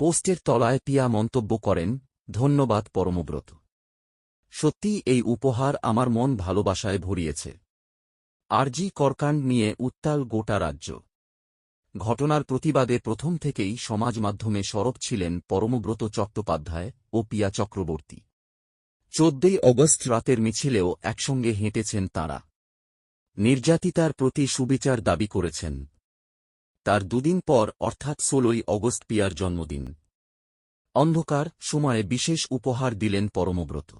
পোস্টের তলায় পিয়া মন্তব্য করেন, ধন্যবাদ পরমব্রত। সত্যি এই উপহার আমার মন ভালোবাসায় ভরিয়েছে। আরজি করকাণ্ড নিয়ে উত্তাল গোটা রাজ্য। ঘটনার প্রতিবাদে প্রথম থেকেই সমাজ মাধ্যমে সরব ছিলেন পরমব্রত চট্টোপাধ্যায় ও পিয়া চক্রবর্তী। চোদ্দই অগস্ট রাতের মিছিলেও একসঙ্গে হেঁটেছেন তাঁরা। নির্যাতিতার প্রতি সুবিচার দাবি করেছেন তার দুদিন পর, অর্থাৎ ষোলোই অগস্ট পিয়ার জন্মদিন। অন্ধকার, সময়ে বিশেষ উপহার দিলেন পরমব্রত।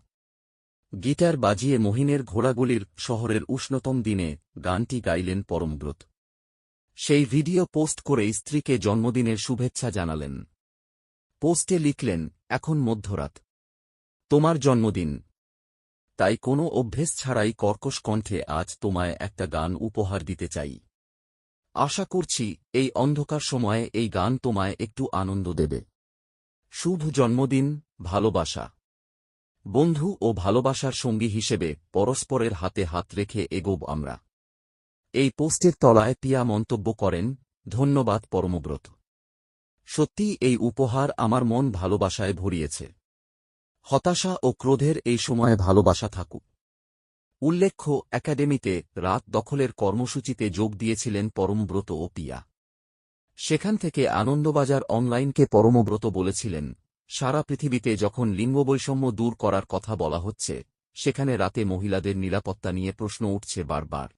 গিটার বাজিয়ে মহিনের ঘোড়াগুলির শহরের উষ্ণতম দিনে গানটি গাইলেন পরমব্রত। সেই ভিডিও পোস্ট করে স্ত্রীকে জন্মদিনের শুভেচ্ছা জানালেন। পোস্টে লিখলেন, এখন মধ্যরাত। তোমার জন্মদিন। তাই কোনো অভ্যেস ছাড়াই কর্কশ কণ্ঠে আজ তোমায় একটা গান উপহার দিতে চাই। আশা করছি এই অন্ধকার সময়ে এই গান তোমায় একটু আনন্দ দেবে। শুভ জন্মদিন, ভালোবাসা। বন্ধু ও ভালোবাসার সঙ্গী হিসেবে পরস্পরের হাতে হাত রেখে এগোব আমরা। এই পোস্টের তলায় পিয়া মন্তব্য করেন, ধন্যবাদ পরমব্রত। সত্যি এই উপহার আমার মন ভালোবাসায় ভরিয়েছে। হতাশা ও ক্রোধের এই সময়ে ভালোবাসা থাকুক। উল্লেখ্য, একাডেমিতে রাত দখলের কর্মসূচিতে যোগ দিয়েছিলেন পরমব্রত ও পিয়া। সেখান থেকে আনন্দবাজার অনলাইনকে পরমব্রত বলেছিলেন। সারা পৃথিবীতে যখন লিঙ্গবৈষম্য দূর করার কথা বলা হচ্ছে, সেখানে রাতে মহিলাদের নিরাপত্তা নিয়ে প্রশ্ন উঠছে বারবার।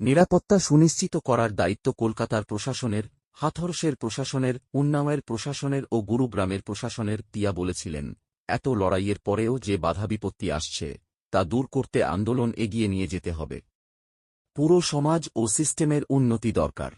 নিরাপত্তা সুনিশ্চিত করার দায়িত্ব কলকাতার প্রশাসনের, হাথরসের প্রশাসনের, উন্নাওয়ের প্রশাসনের ও গুরুগ্রামের প্রশাসনের, পিয়া বলেছিলেন। এত লড়াইয়ের পরেও যে বাধা বিপত্তি আসছে। তা দূর করতে আন্দোলন এগিয়ে নিয়ে যেতে হবে। পুরো সমাজ ও সিস্টেমের উন্নতি দরকার।